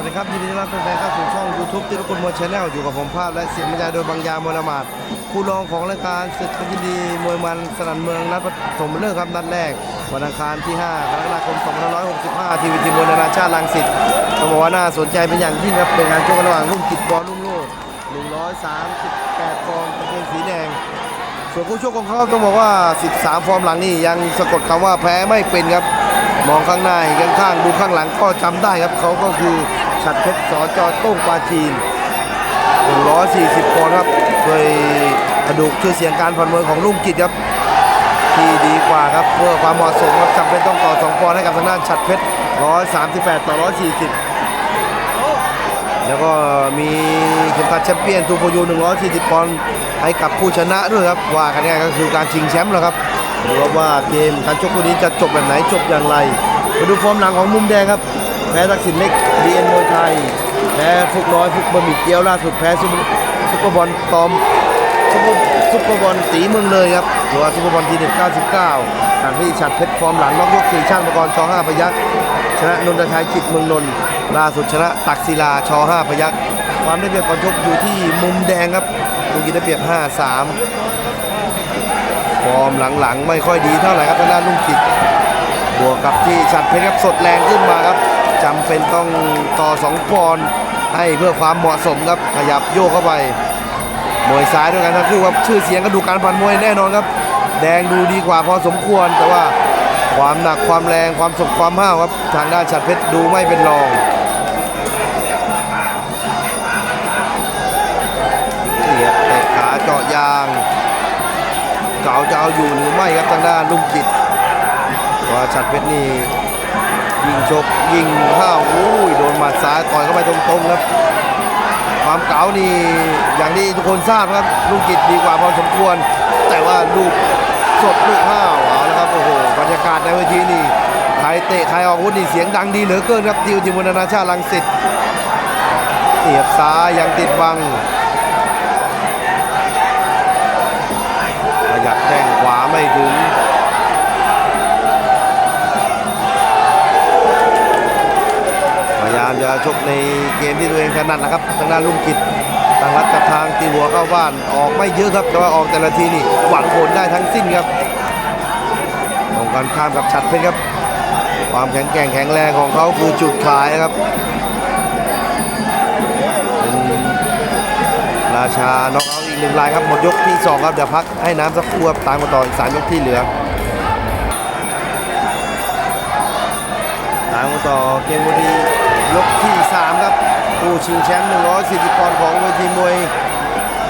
วัสดีครับยินดีต้อนรับแฟนๆเข้าสู่ช่อง YouTube ที่ทุกคนมวยชาแนลอยู่กับผมภาพและเสียงบรรยายโดยบางยามวลมาดคู่รองของรายการศึกยินดีมวยมันสนั่นเมืองนัดปฐมฤกษ์ครับนัดแรก วันอังคารที่ 5 กรกฎาคม 2565 ทีวีทีมวยนานาชาติลังสิตต้องบอกว่าน่าสนใจเป็นอย่างยิ่งครับเป็นการชกกันระหว่างรุ่งกิจบอลรุ่งโลด138ปอนด์กางเกงสีแดง ส่วนคู่ชกของเขาต้องบอกว่า 13 ฟอร์มหลังนี่ยังสะกดคำว่าแพ้ไม่เป็นครับมองข้างหน้าเห็นข้างๆดูข้างหลังก็จำได้ครับเขาก็คือ ฉัดเพชรสอจอต้งปาจีน140ปอนด์ครับโดยกระดูกชื่อเสียงการผ่อนมวยของลุงกิจครับ ที่ดีกว่าครับเพื่อความเหมาะสมครับจำเป็นต้องต่อ 2 ปอนด์ให้กับทางด้านฉัดเพชร138 ต่อ 140 แล้วก็มีเข็มขัดแชมเปี้ยนทูโฟยู140 ปอนด์ให้กับผู้ชนะด้วยครับ ว่ากันง่ายก็คือการชิงแชมป์แล้วครับดูว่าเกมการชกคู่นี้จะจบแบบไหนจบอย่างไรมาดูฟอร์มหลังของมุมแดงครับ แพ้ทักษิณเล็กดีเอ็นมวยไทย แพ้ฟุกน้อยฟุกบะหมี่เกี๊ยวล่าสุดแพ้ซุปเปอร์ซุปเปอร์บอลตอมซุปเปอร์ซุปเปอร์บอลสีเมืองเลยครับหรือว่าซุปเปอร์บอลทีเด็ด99การที่ฉัดเพชรฟอร์มหลังนอกยกสี่ช่างประกรณ์ช5พยักษ์ชนะนนทชัยจิตเมืองนนท์ล่าสุดชนะตักศิลาช5พยักความได้เปรียบก่อนชกอยู่ที่มุมแดงครับลูกกินได้เปรียบ 5-3 ฟอร์มหลังๆ ไม่ค่อยดีเท่าไหร่ครับทางด้านลุงกิจบวกกับที่ฉัดเพชรครับสดแรงขึ้นมาครับ จำเป็นต้องต่อ2ปอนด์ให้เพื่อความเหมาะสมครับขยับโยกเข้าไปมวยซ้ายด้วยกันทั้งคู่ครับชื่อเสียงกระดูการผ่านมวยแน่นอนครับ แดงดูดีกว่าพอสมควร แต่ว่าความหนักความแรงความสดความห้าวครับทางด้านฉัดเพชรดูไม่เป็นรองนี่ครับเตะขาเจาะยางเก่าจะเอาอยู่หรือไม่ครับทางด้านลุงกิจว่าฉัดเพชรนี่ ยิงชกยิงห้าวอุ้ยโดนหมัดซ้ายต่อยเข้าไปตรงๆครับ ความเก๋านี่อย่างที่ทุกคนทราบครับ ลูกกิจดีกว่าพอสมควร แต่ว่าลูกสดลูกห้าวเอาละครับโอ้โหบรรยากาศในเวทีนี่ใครเตะใครออกวุธนี่เสียงดังดีเหลือเกินครับทีมทีมนานาชาลังสิตเสียบซ้ายยังติดบัง จะชกในเกมที่ตัวเองถนัดนะครับทางด้านลุงกิจทางรัดกับทางตีหัวเข้าบ้านออกไม่เยอะครับแต่ว่าออกแต่ละทีนี่หวังผลได้ทั้งสิ้นครับตรงกันข้ามกับฉัดเพชรครับ ความแข็งแกร่งแข็งแรงของเขาคือจุดขายครับราชาน็อกเอาท์อีกหนึ่งรายครับหมดยกที่สองครับเดี๋ยวพักให้น้ำสักครู่ครับตามมาต่ออีกสามยกที่เหลือตามกันต่อเกมวันนี้ ยกที่ 3 ครับผู้ชิงแชมป์140ปอนด์ของเวทีมวย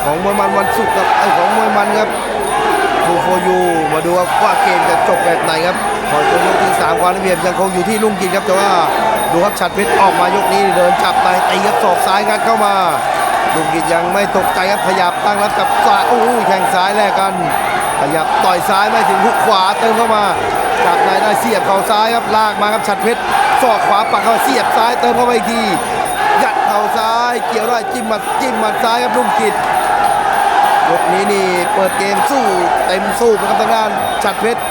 ของมวยมันวันศุกร์ครับไอของมวยมันครับทูโฟยูมาดูครับว่าเกมจะจบแบบไหนครับพอจนยกที่3ความละเอียดยังคงอยู่ที่ลุงกินครับแต่ว่าดูครับฉัดเพชรออกมายกนี้เดินจับในตีครับศอกซ้ายงัดเข้ามาลุงกินยังไม่ตกใจครับขยับตั้งรับกับซ้ายโอ้ยแข้งซ้ายแลกกัน ขยับต่อยซ้ายไม่ถึงหุกขวาเติมเข้ามาจับในได้เสียบเข่าซ้ายครับลากมาครับฉัดเพชร ศอกขวาปักเข้าเสียบซ้ายเติมเข้าไปอีกทียัดเข่าซ้ายเกี่ยวได้จิ้มมัดจิ้มมัดซ้ายครับลุงกิจยกนี้นี่เปิดเกมสู้เต็มสู้ไปครับทางด้านฉัดเพชร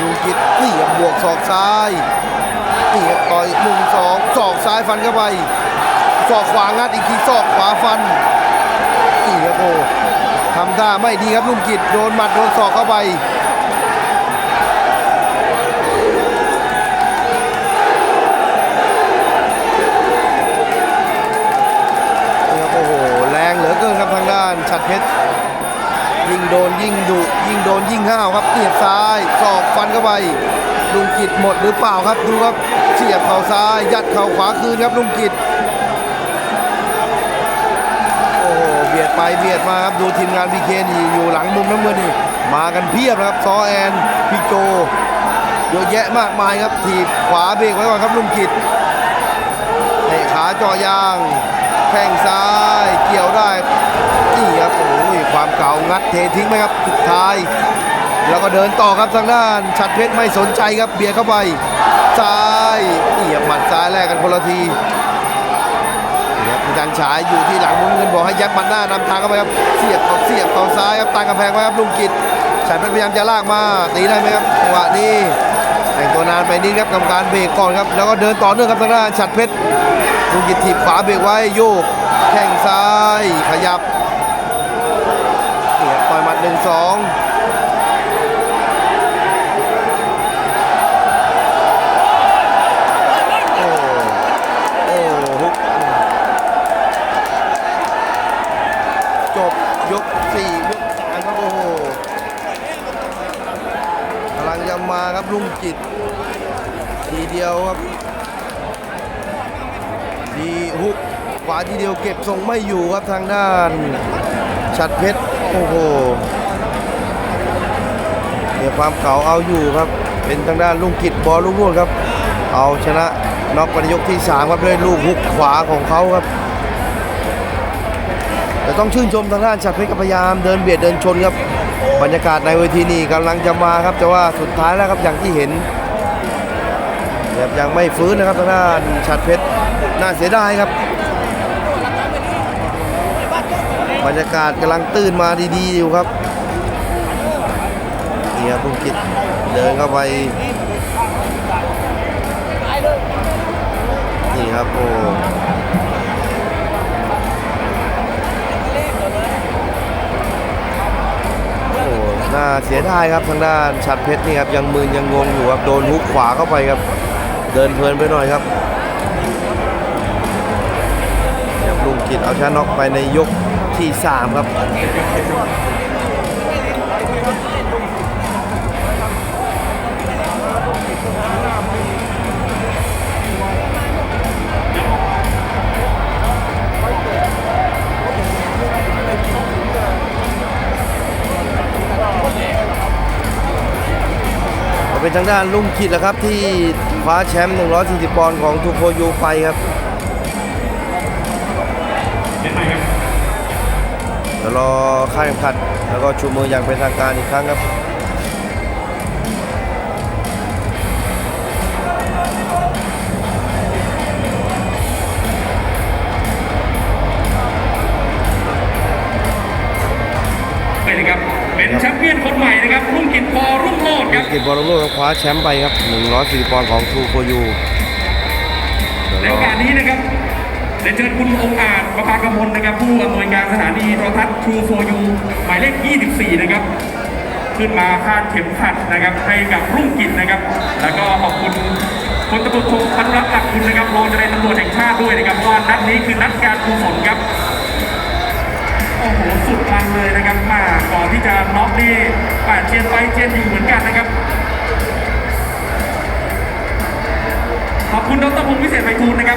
ลุงกิจนี่บบวกศอกซ้ายนี่ครับต่อยหนึ่งสองศอกซ้ายฟันเข้าไปศอกขวางัดอีกทีศอกขวาฟันนี่ครับโอ้ทำท่าไม่ดีครับลุงกิจโดนหมัดโดนศอกเข้าไป หมดหรือเปล่าครับดูครับเสียบเข่าซ้าย ยัดเข่าขวาคืนครับลุงกิจโอ้โหเบียดไปเบียดมาครับดูทีมงานพีเคนี่อยู่หลังมุมน้ำเงินนี่มากันเพียบนะครับซอแอนพี่โจเยอะแยะมากมายครับถีบขวาเบรกไว้ก่อนครับลุงกิจเตะขาเจอยางแข้งซ้ายเกี่ยวได้นี่ครับโอ้ยความเก่างัดเททิ้งไหมครับสุดท้าย แล้วก็เดินต่อครับทางด้าน ชัดเพชรไม่สนใจครับเบียดเข้าไปซ้ายนี่ครับหมัดซ้ายแลกกันคนละทีนี่ครับอารย์ฉายอยู่ที่หลังมุมเงินบอกให้ยัดมัดหน้านำทางเข้าไปครับเสียบต่อเสียบต่อซ้ายครับตั้งกำแพงไว้ครับลุงกิจฉันพยายามจะลากมาตีได้ไหมครับจังหวะนี้แต่งตัวนานไปนิดครับกรรมการเบรกก่อนครับแล้วก็เดินต่อเนื่องครับทางด้านฉัดเพชรลุงกิตถีบขวาเบรกไว้โยกแข้งซ้ายขยับนี่ครับต่อยหมัดหนึ่งสอง จิต ทีเดียวครับ ทีฮุกขวาทีเดียวเก็บทรงไม่อยู่ครับทางด้าน ชัดเพชร โอ้โหเดี๋ยวความเก่าเอาอยู่ครับ เป็นทางด้านลุงกิจบอลลูกนวดครับ เอาชนะน็อกกันยกที่3ครับด้วยลูกฮุกขวาของเขาครับ แต่ต้องชื่นชมทางด้านชัดเพชรก็พยายามเดินเบียดเดินชนครับบรรยากาศในเวทีนี้กำลังจะมาครับแต่ว่าสุดท้ายแล้วครับอย่างที่เห็นแบบยังไม่ฟื้นนะครับทางด้านชัดเพชรน่าเสียดายครับ บรรยากาศกำลังตื่นมาดีๆอยู่ครับนี่ครับลุงกิจเดินเข้าไปนี่ครับโอ้ น่าเสียดายครับทางด้านชัดเพชรนี่ครับยังมืนยังงงอยู่ครับโดนฮุกขวาเข้าไปครับ เดินเพลินไปหน่อยครับครับลุงกิจเอาชนะน็อกไปในยกที่ 3 ครับ ทางด้านลุงคิดแหละครับ ที่คว้าแชมป์140ปอนด์ของทูโคยูไปครับเดี๋ยวรอค่าแข่งขันแล้วก็ชูมืออย่างเป็นทางการอีกครั้งครับ กิจบอลโลกคว้าแชมป์ไปครับ140ปอนด์ของทูโคยูในโอกาสนี้นะครับเรียนเชิญคุณองค์อาจประภากมลนะครับ ผู้อำนวยการสถานีโทรทัศน์ True for You หมายเลข 24 นะครับ ขึ้นมาคาดเข็มขัดนะครับ ให้กับรุ่งกิจนะครับ แล้วก็ขอบคุณพลตำรวจโทพันรักษ์หลักคุณนะครับรองเจรตำรวจแห่งชาติด้วยนะครับว่านัดนี้คือนัดการกุศลครับ โอ้โหสุดมันเลยนะครับมาก่อนที่จะน็อกนี่แปดเจียนไปเจียนอยู่เหมือนกันนะครับ ขอบคุณดรพงศ์วิเศษไพฑูรย์นะครับ